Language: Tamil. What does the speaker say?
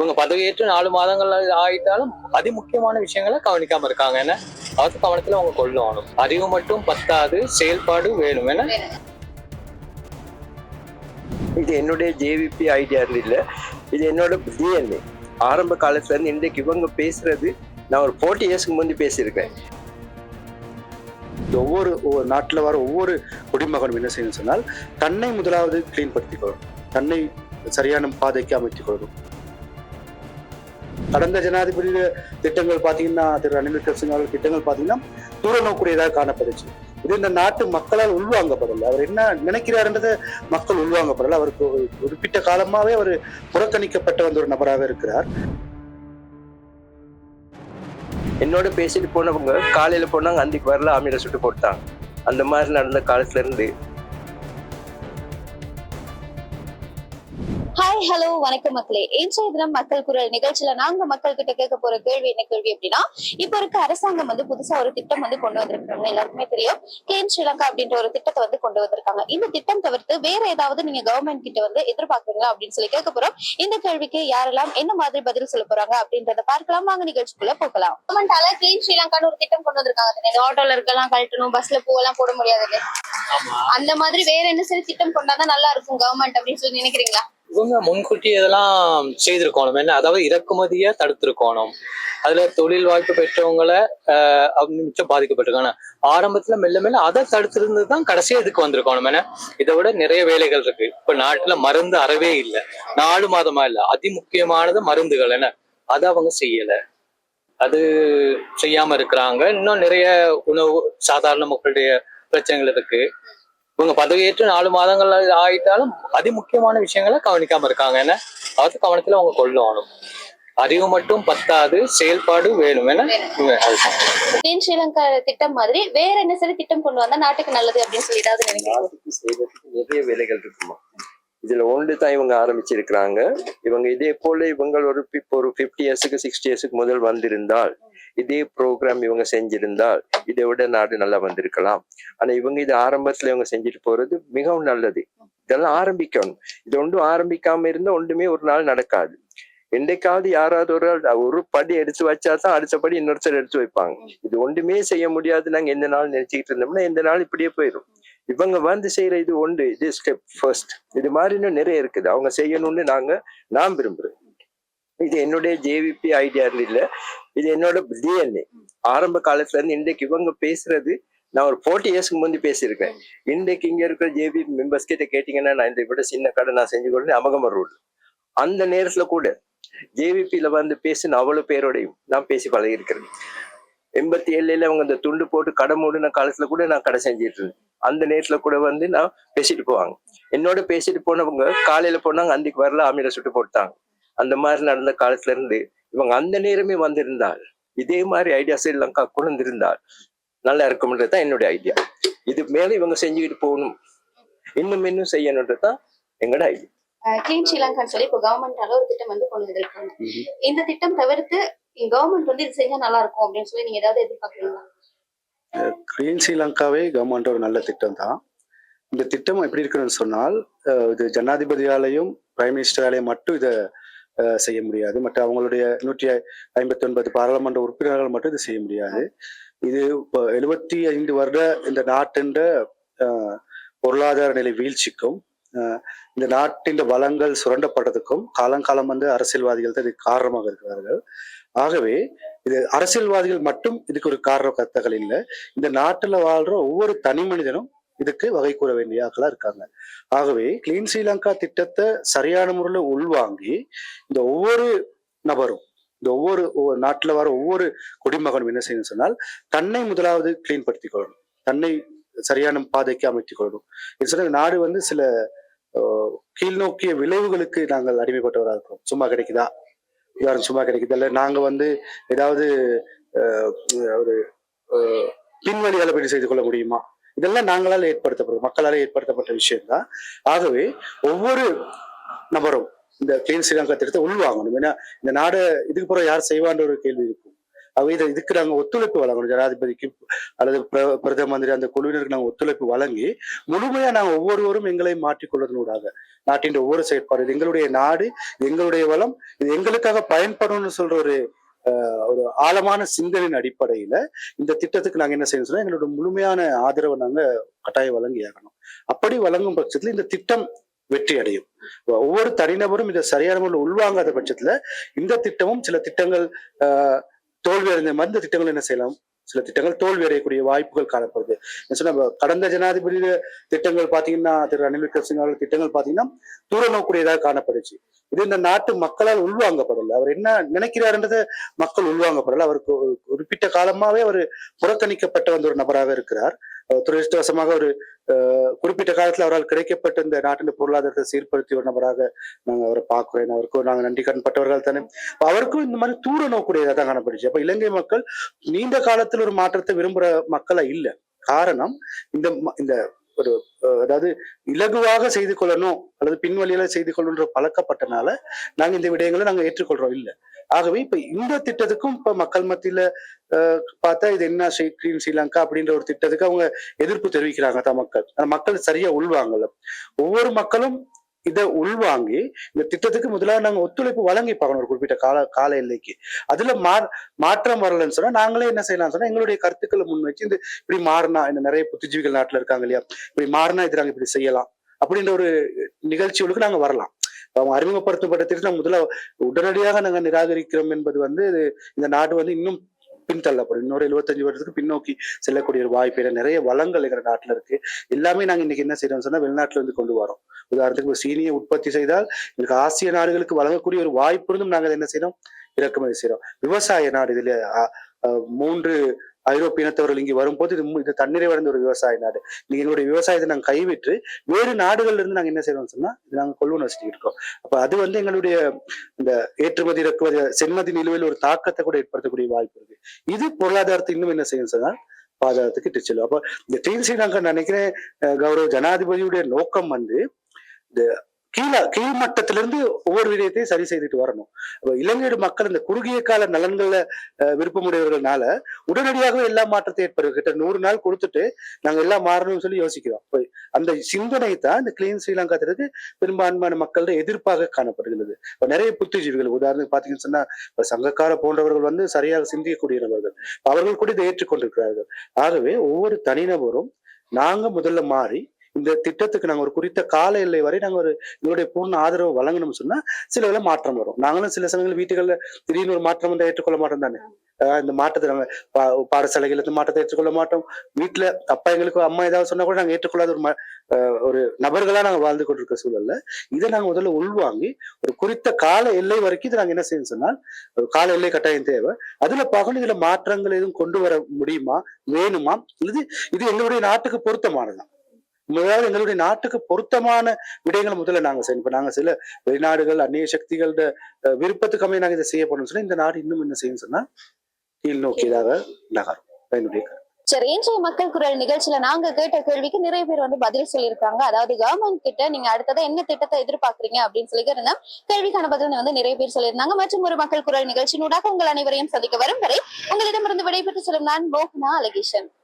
இவங்க பதவியேற்று நாலு மாதங்கள் ஆயிட்டாலும் அதிமுக்கியமான விஷயங்களை கவனிக்காம இருக்காங்க. என்ன? அவசர கவனத்துல அவங்க கொள்ளணும் அறிவு மட்டும் பத்தாது செயல்பாடு வேணும். என்ன? இது என்னுடைய ஜேவிபி ஐடியா இல்ல. இது என்னோட டிஎன்ஏ ஆரம்ப காலத்துல இருந்து இன்றைக்கு இவங்க பேசுறது நான் ஒரு ஃபோர்ட்டி இயர்ஸ்க்கு முந்தி பேசியிருக்கேன். ஒவ்வொரு ஒவ்வொரு நாட்டில் வர ஒவ்வொரு குடிமகனும் என்ன செய்யணும் சொன்னால் தன்னை முதலாவது கிளீன் படுத்திக் கொள்ளணும். தன்னை சரியான பாதைக்கு அமைத்துக் கொள்ளணும். கடந்த ஜனாதிபதி திட்டங்கள் பார்த்தீங்கன்னா திரு ரணில் விக்ரமசிங்க அவர்கள் திட்டங்கள் பார்த்தீங்கன்னா தூர நோக்கூடியதாக காணப்படுச்சு. இது இந்த நாட்டு மக்களால் உள்வாங்கப்படல. அவர் என்ன நினைக்கிறாருன்றது மக்கள் உள்வாங்கப்படல. அவருக்கு ஒரு குறிப்பிட்ட காலமாவே அவர் புறக்கணிக்கப்பட்ட வந்த ஒரு நபராக இருக்கிறார். என்னோட பேசிட்டு போனவங்க காலையில போனாங்க அன்றைக்கு வரல ஆமியில சுட்டு போட்டாங்க. அந்த மாதிரி நடந்த காலத்துல இருந்து ஹாய் ஹலோ வணக்கம் மக்களே. இன்றைய தினம் மக்கள் குரல் நிகழ்ச்சியில நாங்க மக்கள் கிட்ட கேட்க போற கேள்வி என்ன கேள்வி அப்படின்னா இப்ப இருக்க அரசாங்கம் வந்து புதுசா ஒரு திட்டம் வந்து கொண்டு வந்திருக்காங்க. எல்லாருக்குமே தெரியும். கிளீன் ஸ்ரீலங்கா அப்படின்ற ஒரு திட்டத்தை வந்து கொண்டு வந்திருக்காங்க. இந்த திட்டம் தவிர்த்து வேற ஏதாவது நீங்க கவர்மெண்ட் கிட்ட வந்து எதிர்பார்க்குறீங்களா அப்படின்னு சொல்லி கேட்க போறோம். இந்த கேள்விக்கு யாரெல்லாம் என்ன மாதிரி பதில் சொல்ல போறாங்க அப்படின்றத பார்க்கலாம். வாங்க நிகழ்ச்சிக்குள்ள போகலாம். கவர்மெண்டால கிளீன் ஸ்ரீலங்கான்னு ஒரு திட்டம் கொண்டு வந்திருக்காங்க. ஆட்டோல இருக்கலாம் கழட்டணும் பஸ்ல பூவெல்லாம் போட முடியாது அந்த மாதிரி வேற என்ன சரி திட்டம் கொண்டாதான் நல்லா இருக்கும் கவர்மெண்ட் அப்படின்னு சொல்லி நினைக்கிறீங்களா? இவங்க முன்கூட்டி இதெல்லாம் செய்திருக்கணும். என்ன? அதாவது இறக்குமதியை தடுத்திருக்கணும். அதுல தொழில் வாய்ப்பு பெற்றவங்களை ஆஹ் மிச்சம் பாதிக்கப்பட்டிருக்காங்க. ஆரம்பத்துல மெல்ல மெல்ல அதை தடுத்திருந்து தான் கடைசியா இதுக்கு வந்திருக்கணும். என்ன? இதை விட நிறைய வேலைகள் இருக்கு. இப்ப நாட்டுல மருந்து அறவே இல்லை. நாலு மாதமா இல்ல. அதி முக்கியமானது மருந்துகள். என்ன? அதை அவங்க செய்யல. அது செய்யாம இருக்கிறாங்க. இன்னும் நிறைய உணவு சாதாரண மக்களுடைய பிரச்சனைகள் இருக்கு. இவங்க பதவியேற்று நாலு மாதங்கள் ஆயிட்டாலும் அதி முக்கியமான விஷயங்களை கவனிக்காம இருக்காங்க. என்ன? அவத்து கவனத்துல அவங்க கொள்ளணும் அறிவு மட்டும் பத்தாது செயல்பாடு வேணும். கிளீன் ஸ்ரீலங்கா திட்டம் மாதிரி வேற என்ன சரி திட்டம் கொண்டு வந்தா நாட்டுக்கு நல்லது அப்படின்னு சொல்லி ஏதாவது செய்வதற்கு நிறைய வேலைகள் இருக்குமா? இதுல ஒன்று தான் இவங்க ஆரம்பிச்சிருக்கிறாங்க. இவங்க இதே போல இவங்க ஒரு இப்போ ஒரு ஃபிஃப்டி இயர்ஸுக்கு சிக்ஸ்டி இயர்ஸுக்கு முதல் வந்திருந்தால் இதே ப்ரோக்ராம் இவங்க செஞ்சிருந்தால் இதை விட நாடு நல்லா வந்திருக்கலாம். ஆனா இவங்க இது ஆரம்பத்துல இவங்க செஞ்சுட்டு போறது மிகவும் நல்லது. இதெல்லாம் ஆரம்பிக்கணும். இது ஒன்றும் ஆரம்பிக்காம இருந்தா ஒன்றுமே ஒரு நாள் நடக்காது. என்னைக்காவது யாராவது ஒரு ஆள் ஒரு படி எடுத்து வச்சா தான் அடுத்த படி இன்னொருத்தர் எடுத்து வைப்பாங்க. இது ஒன்றுமே செய்ய முடியாது. நாங்க எந்த நாள் நினைச்சுக்கிட்டு இருந்தோம்னா எந்த நாள் இப்படியே போயிடும் இவங்க வந்து செய்யற இது ஒன்று இது ஸ்டெப் ஃபர்ஸ்ட் இது மாதிரி இன்னும் நிறைய இருக்குது. அவங்க செய்யணும்னு நாங்க நான் விரும்புறேன் இது என்னுடைய ஜேவிபி ஐடியா இல்ல. இது என்னோட டிஎன்ஏ ஆரம்ப காலத்துல இருந்து இன்றைக்கு இவங்க பேசுறது நான் ஒரு ஃபோர்ட்டி இயர்ஸ்க்கு முந்தி பேசியிருக்கேன். இன்றைக்கு இங்க இருக்கிற ஜேபி மெம்பர்ஸ் கிட்ட கேட்டீங்கன்னா நான் இந்த விட சின்ன கடை நான் செஞ்சு கொடுத்து அமகம ரூல் அந்த நேரத்துல கூட ஜேவிபியில வந்து பேசின அவ்வளவு பேரோடையும் நான் பேசி பழகிருக்கிறேன் எண்பத்தி ஏழுல அவங்க அந்த துண்டு போட்டு கடை மூடின காலத்துல கூட நான் கடை செஞ்சிட்டு இருந்தேன். அந்த நேரத்துல கூட வந்து நான் பேசிட்டு போவாங்க. என்னோட பேசிட்டு போனவங்க காலையில போனாங்க அன்றைக்கு வரல ஆமியில சுட்டு போட்டாங்க. அந்த மாதிரி நடந்த காலத்துல இருந்து இவங்க அந்த நேரமே வந்திருந்தால் இதே மாதிரி ஐடியா ஸ்ரீலங்கா கொண்டிருந்தால் நல்லா இருக்கும்ன்றது தான் என்னுடைய ஐடியா இது மேல இவங்க செஞ்சுக்கிட்டு போகணும். இன்னும் இன்னும் செய்யணுன்றது தான் எங்களோட ஐடியா கிளீன் ஸ்ரீலங்கான்னு சொல்லி இப்போ கவர்மெண்டால ஒரு திட்டம் வந்து கொண்டு வந்திருக்காங்க. இந்த திட்டம் தவிர்த்து கவர்மெண்ட் வந்து இது செஞ்சா நல்லா இருக்கும் அப்படின்னு சொல்லி நீங்க ஏதாவது எதிர்பார்க்குறீங்களா? கிளீன் ஸ்ரீலங்காவே கவர்மெண்ட் ஒரு நல்ல திட்டம் தான். இந்த திட்டம் எப்படி இருக்குன்னு சொன்னால் இது ஜனாதிபதியாலையும் பிரைம் மினிஸ்டராலையும் மட்டும் இதை செய்ய முடியாது. மற்ற அவங்களுடைய நூற்றி ஐம்பத்தி ஒன்பது பாராளுமன்ற உறுப்பினர்கள் மட்டும் இது செய்ய முடியாது. இது இப்போ எழுபத்தி ஐந்து வருட இந்த நாட்டின் பொருளாதார நிலை வீழ்ச்சிக்கும் இந்த நாட்டின் வளங்கள் சுரண்டப்பட்டதுக்கும் காலங்காலம் வந்து அரசியல்வாதிகள் தான் இதுக்கு காரணமாக இருக்கிறார்கள். ஆகவே இது அரசியல்வாதிகள் மட்டும் இதுக்கு ஒரு காரண கத்தகள் இல்லை. இந்த நாட்டில் வாழ்ற ஒவ்வொரு தனி மனிதனும் இதுக்கு வகை கூற வேண்டிய ஆக்களா இருக்காங்க. ஆகவே கிளீன் ஸ்ரீலங்கா திட்டத்தை சரியான முறையில் உள்வாங்கி இந்த ஒவ்வொரு நபரும் இந்த ஒவ்வொரு ஒவ்வொரு வர ஒவ்வொரு குடிமகனும் என்ன செய்யணும் சொன்னால் தன்னை முதலாவது கிளீன் படுத்திக் கொள்ளணும். தன்னை சரியான பாதைக்கு அமைத்துக் கொள்ளணும். இது சொன்ன நாடு வந்து சில கீழ்நோக்கிய விளைவுகளுக்கு நாங்கள் அடிமைப்பட்டவராக இருக்கோம் சும்மா கிடைக்குதா? யாரும் சும்மா கிடைக்குது? இல்லை நாங்கள் வந்து ஏதாவது ஒரு பின்வழி அளவீடு செய்து கொள்ள முடியுமா? இதெல்லாம் நாங்களால் ஏற்படுத்தப்படும் மக்களால் ஏற்படுத்தப்பட்ட விஷயம்தான். ஆகவே ஒவ்வொரு நபரும் இந்த கிளீன் ஸ்ரீலங்கா திட்டத்தை உள்வாங்கணும். ஏன்னா இந்த நாடு இதுக்கு பிறகு யார் செய்வான்ற ஒரு கேள்வி இருக்கும். அவை இதை இதுக்கு நாங்க ஒத்துழைப்பு வழங்கணும். ஜனாதிபதிக்கு அல்லது பிர- பிரதம மந்திரி அந்த குழுவினருக்கு நாங்க ஒத்துழைப்பு வழங்கி முழுமையா நாங்க ஒவ்வொருவரும் எங்களை மாற்றிக்கொள்வதனூடாக நாட்டின் ஒவ்வொரு செயற்பாடு. எங்களுடைய நாடு எங்களுடைய வளம் இது எங்களுக்காக பயன்படும்னு சொல்ற ஒரு ஒரு ஆழமான சிந்தனையின் அடிப்படையில இந்த திட்டத்துக்கு நாங்க என்ன செய்யணும் சொன்னா எங்களோட முழுமையான ஆதரவை நாங்க கட்டாயம் வழங்கி ஆகணும் அப்படி வழங்கும் பட்சத்துல இந்த திட்டம் வெற்றி அடையும். ஒவ்வொரு தனிநபரும் இதை சரியான முறையில் உள்வாங்காத பட்சத்துல இந்த திட்டமும் சில திட்டங்கள் ஆஹ், தோல்வி அடைந்த மாதிரி இந்த திட்டங்கள் என்ன செய்யலாம்? சில திட்டங்கள் தோல்வி அடையக்கூடிய வாய்ப்புகள் காணப்படுது. என்ன கடந்த ஜனாதிபதி திட்டங்கள் பாத்தீங்கன்னா திரு ரணில் விக்ரமசிங்க அவர்கள் திட்டங்கள் பாத்தீங்கன்னா தூர நோக்கூடியதாக காணப்படுச்சு. இது இந்த நாட்டு மக்களால் உள்வாங்கப்படலை. அவர் என்ன நினைக்கிறாருன்றது மக்கள் உள்வாங்கப்படல. அவருக்கு குறிப்பிட்ட காலமாவே அவர் புறக்கணிக்கப்பட்ட வந்த ஒரு நபராக இருக்கிறார். துரதிருஷ்டவசமாக ஒரு குறிப்பிட்ட காலத்துல அவரால் கிடைக்கப்பட்ட இந்த நாட்டின் பொருளாதாரத்தை சீர்படுத்திய ஒரு நபராக நாங்க அவரை பார்க்கிறேன் அவருக்கும் நாங்க நன்றி கடன்பட்டவர்கள் தானே. அவருக்கும் இந்த மாதிரி தூர நோக்கூடியதாக தான் காணப்படுச்சு. அப்ப இலங்கை மக்கள் நீண்ட காலத்தில் ஒரு மாற்றத்தை விரும்புற மக்களா இல்ல. காரணம் இந்த இந்த ஒரு அதாவது இலகுவாக செய்து கொள்ளணும் அல்லது பின்வழியில செய்து கொள்ளணுன்ற பழக்கப்பட்டனால நாங்க இந்த விடயங்களை நாங்க ஏற்றுக்கொள்றோம். இல்ல. ஆகவே இப்ப இந்த திட்டத்துக்கும் இப்ப மக்கள் மத்தியில பார்த்தா இது என்ன கிரீன் ஸ்ரீலங்கா அப்படின்ற ஒரு திட்டத்துக்கு அவங்க எதிர்ப்பு தெரிவிக்கிறாங்க தான் மக்கள். மக்கள் சரியா உள்வாங்கல. ஒவ்வொரு மக்களும் இதை உள்வாங்கி இந்த திட்டத்துக்கு முதலாக நாங்க ஒத்துழைப்பு வழங்கி பார்க்கணும் ஒரு குறிப்பிட்ட கால கால எல்லைக்கு. அதுல மா மாற்றம் வரலன்னு சொன்னா நாங்களே என்ன செய்யலாம் சொன்னா எங்களுடைய கருத்துக்களை முன் வச்சு இந்த இப்படி மாறினா இந்த நிறைய புத்திஜீவிகள் நாட்டுல இருக்காங்க இல்லையா இப்படி மாறினா இது நாங்க இப்படி செய்யலாம் அப்படின்ற ஒரு நிகழ்ச்சிகளுக்கு நாங்க வரலாம். அவங்க அறிமுகப்படுத்தப்பட்ட திட்டம் முதல்ல உடனடியாக நாங்க நிராகரிக்கிறோம் என்பது வந்து இந்த நாடு வந்து இன்னும் பின்தள்ளப்படும். இன்னொரு எழுபத்தஞ்சு வருடத்துக்கு பின்னோக்கி செல்லக்கூடிய ஒரு வாய்ப்பு நிறைய வளங்கள் எங்க நாட்டில் இருக்கு. எல்லாமே நாங்கள் இன்னைக்கு என்ன செய்யறோம் சொன்னா வெளிநாட்டுல இருந்து கொண்டு வரோம். உதாரணத்துக்கு சீனியை உற்பத்தி செய்தால் எனக்கு ஆசிய நாடுகளுக்கு வழங்கக்கூடிய ஒரு வாய்ப்பு இருந்தும் நாங்க என்ன செய்யறோம் இறக்குமதி செய்யறோம் விவசாய நாடு இதுல மூன்று ஐரோப்பிய இனத்தவர்கள் இங்கே வரும்போது இது மு- இது தன்னிறைவடைந்த ஒரு விவசாய நாடு. நீங்க எங்களுடைய விவசாயத்தை நாங்க கைவிட்டு வேறு நாடுகள்ல இருந்து நாங்க என்ன செய்யறோம்னு சொன்னா இது நாங்க கொள்வனவு செஞ்சுட்டு இருக்கோம். அப்ப அது வந்து எங்களுடைய இந்த ஏற்றுமதி இறக்குமதி செம்மதி நிலுவையில் ஒரு தாக்கத்தை கூட ஏற்படுத்தக்கூடிய வாய்ப்பு இருக்கு. இது பொருளாதாரத்தை இன்னும் என்ன செய்யும் சொன்னா பாதாளத்துக்கு இட்டு செல்லும். அப்ப இந்த டீன் ஸ்ரீலங்கா நினைக்கிறேன் கௌரவ ஜனாதிபதியுடைய நோக்கம் வந்து இந்த கீழ கீழ்மட்டத்திலிருந்து ஒவ்வொரு விடயத்தையும் சரி செய்துட்டு வரணும். அப்ப இலங்கையோட மக்கள் இந்த குறுகிய கால நலன்கள்ல விருப்பமுடையவர்கள்னால உடனடியாகவே எல்லா மாற்றத்தை ஏற்படுது கிட்ட நூறு நாள் கொடுத்துட்டு நாங்க எல்லாம் மாறணும்னு சொல்லி யோசிக்கிறோம். போய் அந்த சிந்தனை தான் இந்த கிளீன் ஸ்ரீலங்கா திட்டத்துக்கு பெரும்பான்மையான மக்களோட எதிர்ப்பாக காணப்படுகிறது. இப்போ நிறைய புத்திஜீவிகள் உதாரணத்துக்கு பாத்தீங்கன்னு சொன்னா சங்கக்கார போன்றவர்கள் வந்து சரியாக சிந்திக்கக்கூடிய நபர்கள் அவர்கள் கூட இதை ஏற்றுக்கொண்டிருக்கிறார்கள். ஆகவே ஒவ்வொரு தனிநபரும் நாங்க முதல்ல மாறி இந்த திட்டத்துக்கு நாங்க ஒரு குறித்த கால எல்லை வரை நாங்க ஒரு எங்களுடைய பூர்ண ஆதரவு வழங்கணும்னு சொன்னா சில வேலை மாற்றம் வரும். நாங்களும் சில சமயங்கள் வீட்டுகளில் திடீர்னு ஒரு மாற்றம் வந்து ஏற்றுக்கொள்ள மாட்டோம் தானே. இந்த மாற்றத்தை நாங்க பா- பாடசாலைகள் இந்த மாற்றத்தை ஏற்றுக்கொள்ள மாட்டோம். வீட்டுல அப்பா எங்களுக்கு அம்மா ஏதாவது சொன்னா கூட நாங்க ஏற்றுக்கொள்ளாத ஒரு ஒரு நபர்களா நாங்க வாழ்ந்து கொண்டிருக்க சூழல்ல இதை நாங்க முதல்ல உள்வாங்கி ஒரு குறித்த கால எல்லை வரைக்கும் இதை நாங்க என்ன செய்யணும் சொன்னால் ஒரு கால எல்லை கட்டாயம் தேவை. அதுல பார்க்கணும் இதுல மாற்றங்கள் எதுவும் கொண்டு வர முடியுமா? வேணுமா? இது இது எங்களுடைய நாட்டுக்கு பொருத்தமானதான் முதலாவது எங்களுடைய நாட்டுக்கு பொருத்தமான விடயங்களை முதல்ல நாங்க செய்யணும். இப்போ நாங்க சில வெளிநாடுகள் அந்நிய சக்திகளோட விருப்பத்துக்கு அமைய நாங்க இதை செய்ய போனோம்னு சொன்னா இந்த நாடு இன்னும் என்ன செய்யும் சொன்னா கீழ் நோக்கியதாக நகரும். என்னுடைய சரி இன்றைய மக்கள் குரல் நிகழ்ச்சியில நாங்க கேட்ட கேள்விக்கு நிறைய பேர் வந்து பதில் சொல்லியிருக்காங்க. அதாவது கவர்மெண்ட் கிட்ட நீங்க அடுத்ததா என்ன திட்டத்தை எதிர்பார்க்கறீங்க அப்படின்னு சொல்லி இருந்தோம் கேள்விக்கான பதில் வந்து நிறைய பேர் சொல்லியிருந்தாங்க. மற்றும் ஒரு மக்கள் குரல் நிகழ்ச்சியினூடாக உங்கள் அனைவரையும் சந்திக்க வரும் வரை உங்களிடமிருந்து விடைபெற்று செல்லும் நான் மோகனா அலகேஷன்